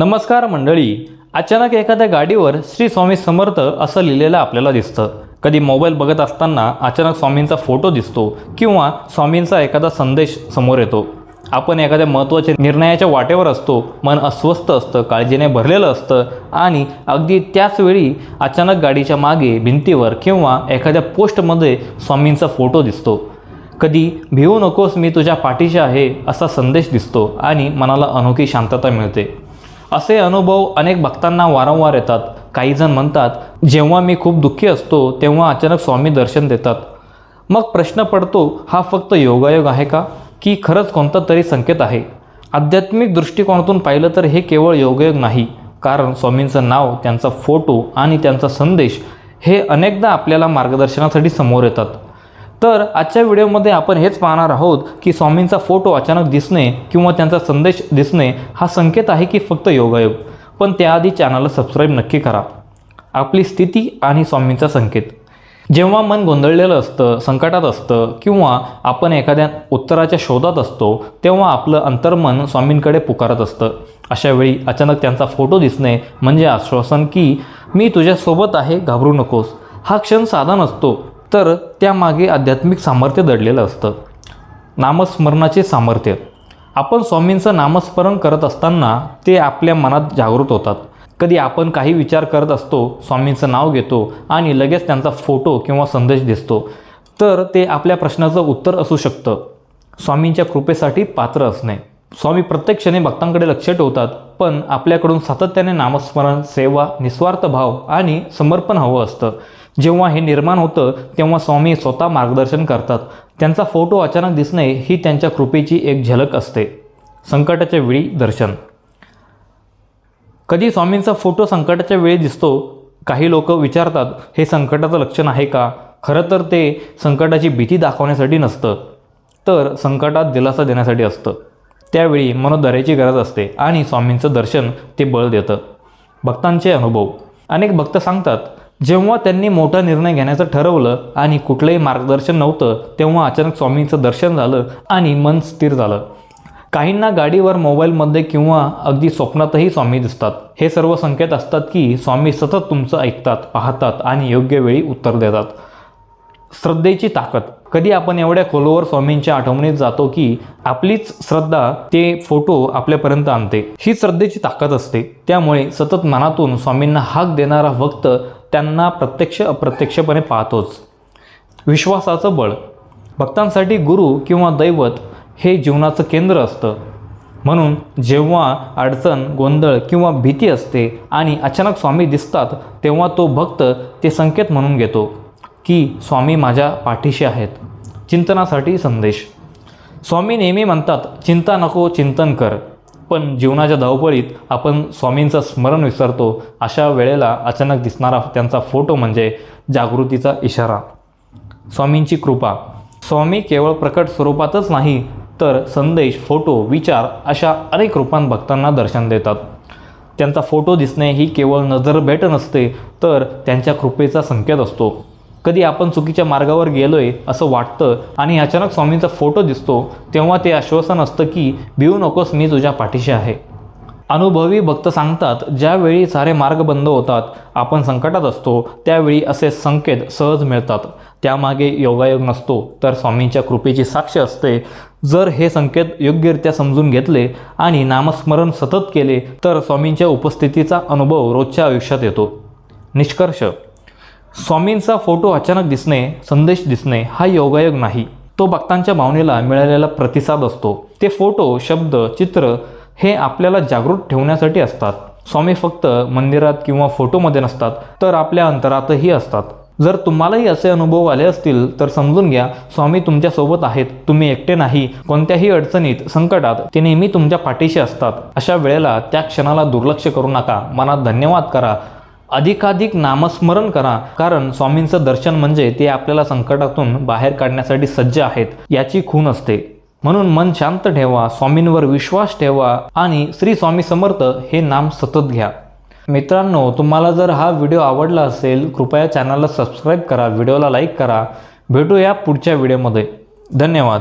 नमस्कार मंडळी. अचानक एखाद्या गाडीवर श्री स्वामी समर्थ असं लिहिलेलं आपल्याला दिसतं. कधी मोबाईल बघत असताना अचानक स्वामींचा फोटो दिसतो किंवा स्वामींचा एखादा संदेश समोर येतो. आपण एखाद्या महत्त्वाच्या निर्णयाच्या वाटेवर असतो मन अस्वस्थ असतं काळजीने भरलेलं असतं आणि अगदी त्याचवेळी अचानक गाडीच्या मागे भिंतीवर किंवा एखाद्या पोस्टमध्ये स्वामींचा फोटो दिसतो. कधी भिवू नकोस मी तुझ्या पाठीशी आहे असा संदेश दिसतो आणि मनाला अनोखी शांतता मिळते. असे अनुभव अनेक भक्तांना वारंवार येतात. काही जण म्हणतात जेव्हा मी खूप दुःखी असतो तेव्हा अचानक स्वामी दर्शन देतात. मग प्रश्न पडतो हा फक्त योगायोग आहे का? की खरंच कोणता तरी संकेत आहे? आध्यात्मिक दृष्टिकोनातून पाहिलं तर हे केवळ योगायोग नाही. कारण स्वामींचं नाव त्यांचा फोटो आणि त्यांचा संदेश हे अनेकदा आपल्याला मार्गदर्शनासाठी समोर येतात. तर आजच्या व्हिडिओमध्ये आपण हेच पाहणार आहोत की स्वामींचा फोटो अचानक दिसणे किंवा त्यांचा संदेश दिसणे हा संकेत आहे की फक्त योगायोग. पण त्याआधी चॅनलला सबस्क्राईब नक्की करा. आपली स्थिती आणि स्वामींचा संकेत. जेव्हा मन गोंधळलेलं असतं संकटात असतं किंवा आपण एखाद्या उत्तराच्या शोधात असतो तेव्हा आपलं अंतर्मन स्वामींकडे पुकारत असतं. अशावेळी अचानक त्यांचा फोटो दिसणे म्हणजे आश्वासन की मी तुझ्यासोबत आहे घाबरू नकोस. हा क्षण साधा नसतो. तर त्यामागे आध्यात्मिक सामर्थ्य दडलेलं असतं. नामस्मरणाचे सामर्थ्य. आपण स्वामींचं नामस्मरण करत असताना ते आपल्या मनात जागृत होतात. कधी आपण काही विचार करत असतो स्वामींचं नाव घेतो आणि लगेच त्यांचा फोटो किंवा संदेश दिसतो तर ते आपल्या प्रश्नाचं उत्तर असू शकतं. स्वामींच्या कृपेसाठी पात्र असणे. स्वामी प्रत्येक क्षणी भक्तांकडे लक्ष ठेवतात पण आपल्याकडून सातत्याने नामस्मरण सेवा निस्वार्थ भाव आणि समर्पण हवं असतं. जेव्हा हे निर्माण होतं तेव्हा स्वामी स्वतः मार्गदर्शन करतात. त्यांचा फोटो अचानक दिसणे ही त्यांच्या कृपेची एक झलक असते. संकटाच्या वेळी दर्शन. कधी स्वामींचा फोटो संकटाच्या वेळी दिसतो काही लोक विचारतात हे संकटाचं लक्षण आहे का? खरं तर ते संकटाची भीती दाखवण्यासाठी नसतं तर संकटात दिलासा देण्यासाठी असतं. त्यावेळी मनोदऱ्याची गरज असते आणि स्वामींचं दर्शन ते बळ देतं. भक्तांचे अनुभव. अनेक भक्त सांगतात जेव्हा त्यांनी मोठा निर्णय घेण्याचं ठरवलं आणि कुठलंही मार्गदर्शन नव्हतं तेव्हा अचानक स्वामींचं दर्शन झालं आणि मन स्थिर झालं. काहींना गाडीवर मोबाईलमध्ये किंवा अगदी स्वप्नातही स्वामी दिसतात. हे सर्व संकेत असतात की स्वामी सतत तुमचं ऐकतात पाहतात आणि योग्य वेळी उत्तर देतात. श्रद्धेची ताकद. कधी आपण एवढ्या खोलवर स्वामींच्या आठवणीत जातो की आपलीच श्रद्धा ते फोटो आपल्यापर्यंत आणते. ही श्रद्धेची ताकद असते. त्यामुळे सतत मनातून स्वामींना हाक देणारा भक्त त्यांना प्रत्यक्ष अप्रत्यक्षपणे पाहतोच. विश्वासाचं बळ. भक्तांसाठी गुरु किंवा दैवत हे जीवनाचं केंद्र असतं. म्हणून जेव्हा अडचण गोंधळ किंवा भीती असते आणि अचानक स्वामी दिसतात तेव्हा तो भक्त ते संकेत म्हणून घेतो की स्वामी माझ्या पाठीशी आहेत. चिंतनासाठी संदेश. स्वामी नेहमी म्हणतात चिंता नको चिंतन कर. पण जीवनाच्या धावपळीत आपण स्वामींचं स्मरण विसरतो अशा वेळेला अचानक दिसणारा त्यांचा फोटो म्हणजे जागृतीचा इशारा. स्वामींची कृपा. स्वामी केवळ प्रकट स्वरूपातच नाही तर संदेश फोटो विचार अशा अनेक रूपांत भक्तांना दर्शन देतात. त्यांचा फोटो दिसणे ही केवळ नजरभेट नसते तर त्यांच्या कृपेचा संकेत असतो. कधी आपण चुकीच्या मार्गावर गेलोय असं वाटतं आणि अचानक स्वामींचा फोटो दिसतो तेव्हा ते आश्वासन असतं की भिवू नकोस मी तुझ्या पाठीशी आहे. अनुभवी भक्त सांगतात ज्यावेळी सारे मार्ग बंद होतात आपण संकटात असतो त्यावेळी असे संकेत सहज मिळतात. त्यामागे योगायोग नसतो तर स्वामींच्या कृपेची साक्ष असते. जर हे संकेत योग्यरित्या समजून घेतले आणि नामस्मरण सतत केले तर स्वामींच्या उपस्थितीचा अनुभव रोजच्या आयुष्यात येतो. निष्कर्ष स्वामींचा फोटो अचानक दिसणे संदेश दिसणे हा योगायोग नाही. तो भक्तांच्या भावनेला मिळालेला प्रतिसाद असतो. ते फोटो शब्द चित्र हे आपल्याला जागृत ठेवण्यासाठी असतात. स्वामी फक्त मंदिरात किंवा फोटोमध्ये नसतात तर आपल्या अंतरातही असतात. जर तुम्हालाही असे अनुभव आले असतील तर समजून घ्या स्वामी तुमच्यासोबत आहेत. तुम्ही एकटे नाही. कोणत्याही अडचणीत संकटात ते नेहमी तुमच्या पाठीशी असतात. अशा वेळेला त्या क्षणाला दुर्लक्ष करू नका. मनात धन्यवाद करा. अधिकाधिक नामस्मरण करा कारण स्वामींचं दर्शन म्हणजे ते आपल्याला संकटातून बाहेर काढण्यासाठी सज्ज आहेत याची खूण असते. म्हणून मन शांत ठेवा स्वामींवर विश्वास ठेवा आणि श्री स्वामी समर्थ हे नाम सतत घ्या. मित्रांनो तुम्हाला जर हा व्हिडिओ आवडला असेल कृपया चॅनलला सबस्क्राईब करा व्हिडिओला लाईक करा. भेटूया पुढच्या व्हिडिओमध्ये. धन्यवाद.